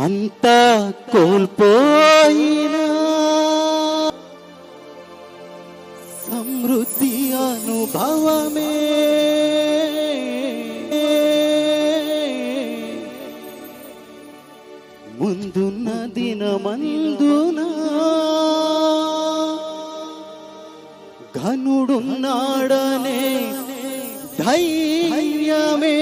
అంతా కోల్పోయినా. సమృద్ధి అనుభవమే. ముందున్న దినమందున ఘనుడున్నాడనే ధైర్యమే.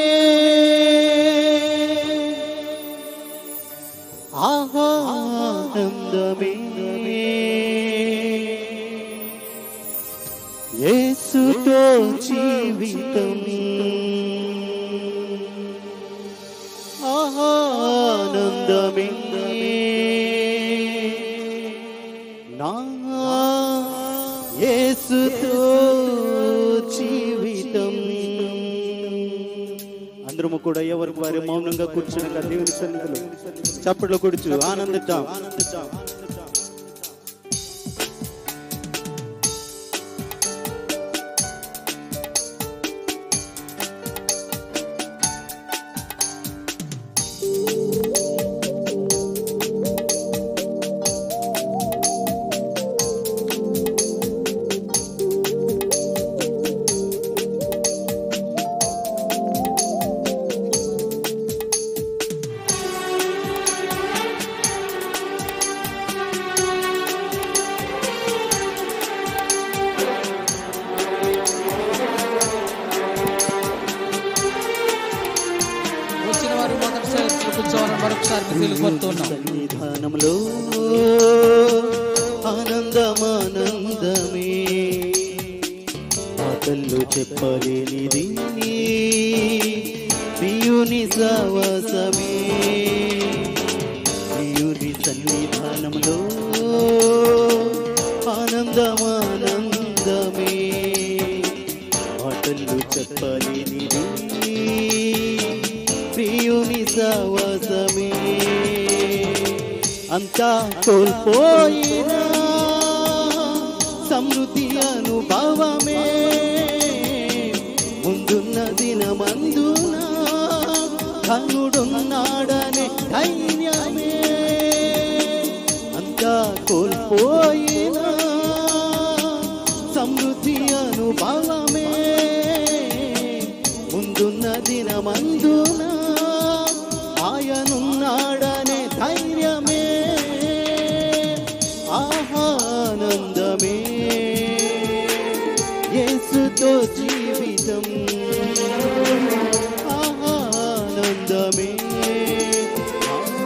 యేసుతో జీవితం. అందరము కూడా ఎవరికి వారి మౌనంగా కూర్చుని దేవుని సన్నిధిలో చప్పట్లో కూర్చు ఆనందిద్దాం ఆనందిద్దాం. సన్నిధానంలో ఆనందమానందమే. మాటల్లో చెప్పలేనిది ప్రియుని సవసమే. ప్రియుని సన్నిధానంలో ఆనందమానందమే. మాటల్లో చెప్పలేనిది ప్రియుని సవసమే. అంతా కోల్పోయినా సమృద్ధి అనుభవమే. ముందున్న దినమందున కనుడున్నాడనే ధైర్యమే. అంతా కోల్పోయినా సమృద్ధి అనుభవమే. జీవితమే.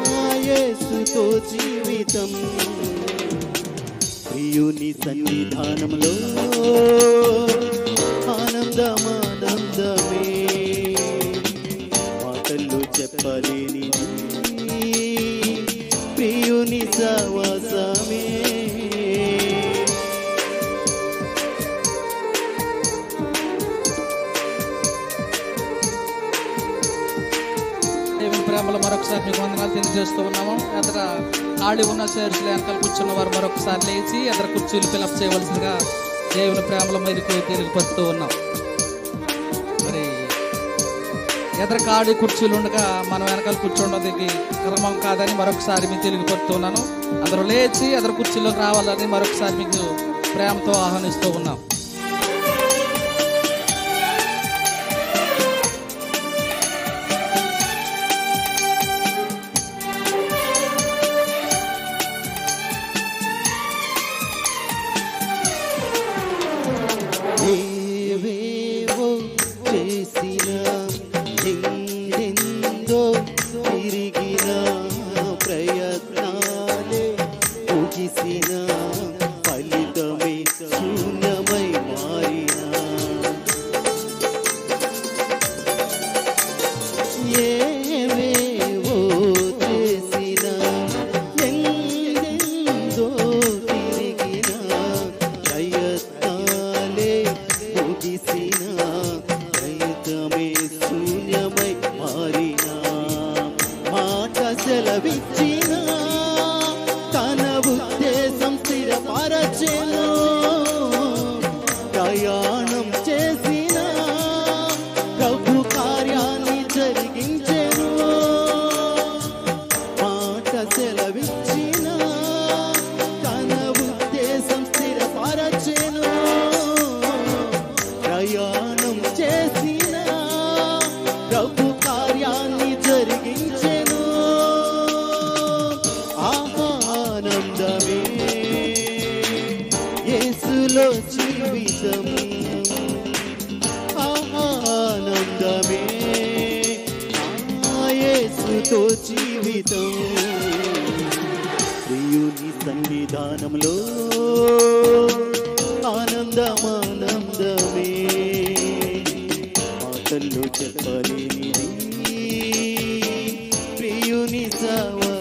ఆ యేసుతో జీవితం. ప్రియుని సన్నిధానంలో ఆనందమానందమే. మాటలు చెప్పలేని ప్రియుని సవా మీకు వందనాలు తెలియజేస్తూ ఉన్నాము. ఎదర ఖాళీ ఉన్న చైర్స్లో వెనకాల కూర్చున్న వారు మరొకసారి లేచి ఎదుర కుర్చీలు ఫిలప్ చేయవలసిందిగా దేవుని ప్రేమలో మీకు తెలియపరుస్తూ ఉన్నాం. మరి ఎదుర కాడి కుర్చీలు ఉండగా మనం వెనకాల కూర్చోవడానికి క్రమం కాదని మరొకసారి మీకు తెలియపరుస్తున్నాను అందరూ లేచి ఎదుర కుర్చీలోకి రావాలని మరొకసారి మీకు ప్రేమతో ఆహ్వానిస్తూ ఉన్నాం. see the ప్రేమతో జీవితం. ప్రియుని సన్నిధానంలో ఆనందమానందమే. మాటల్లో చెప్పలేని ప్రియుని సవా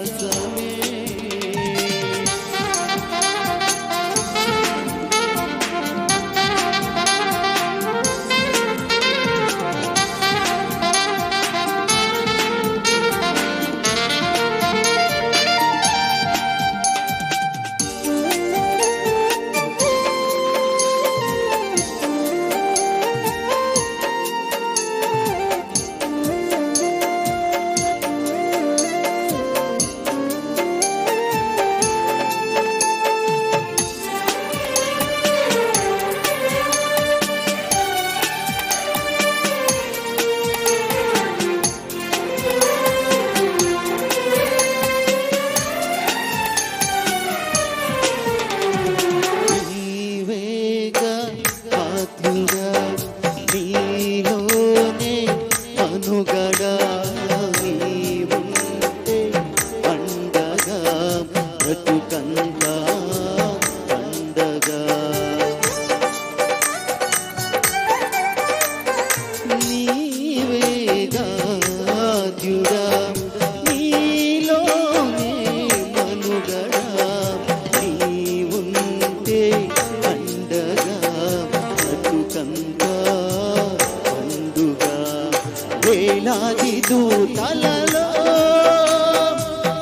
దూతలలో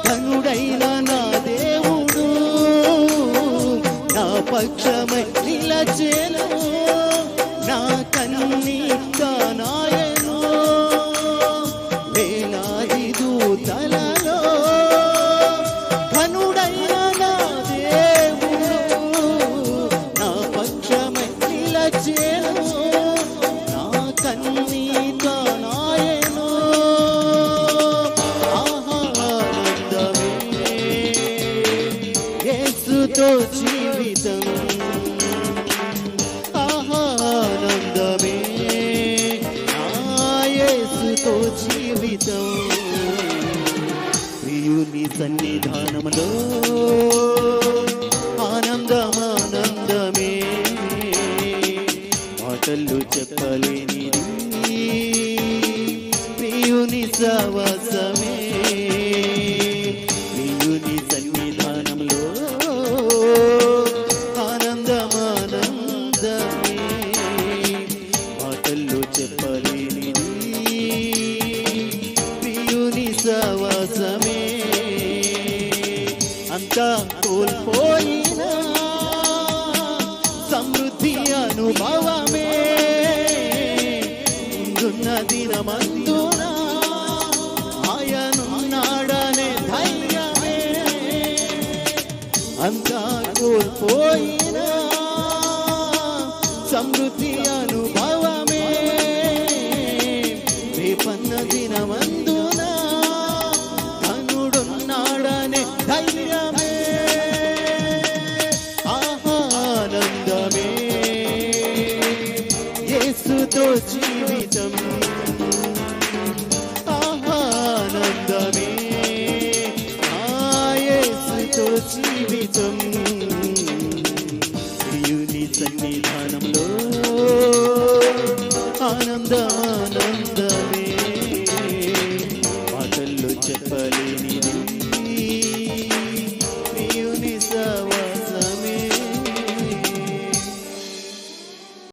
ధనుడైన నా దేవుడు నా పక్షమై నిలచేను నా కన్నీతానాయను నీతో జీవితం. ఆనందమే నా జీవితం. ప్రియుని సన్నిధానంలో ఆనందమానందమే. మాటలు చెప్పలేని ప్రియుని సవసమే కోల్పోయినా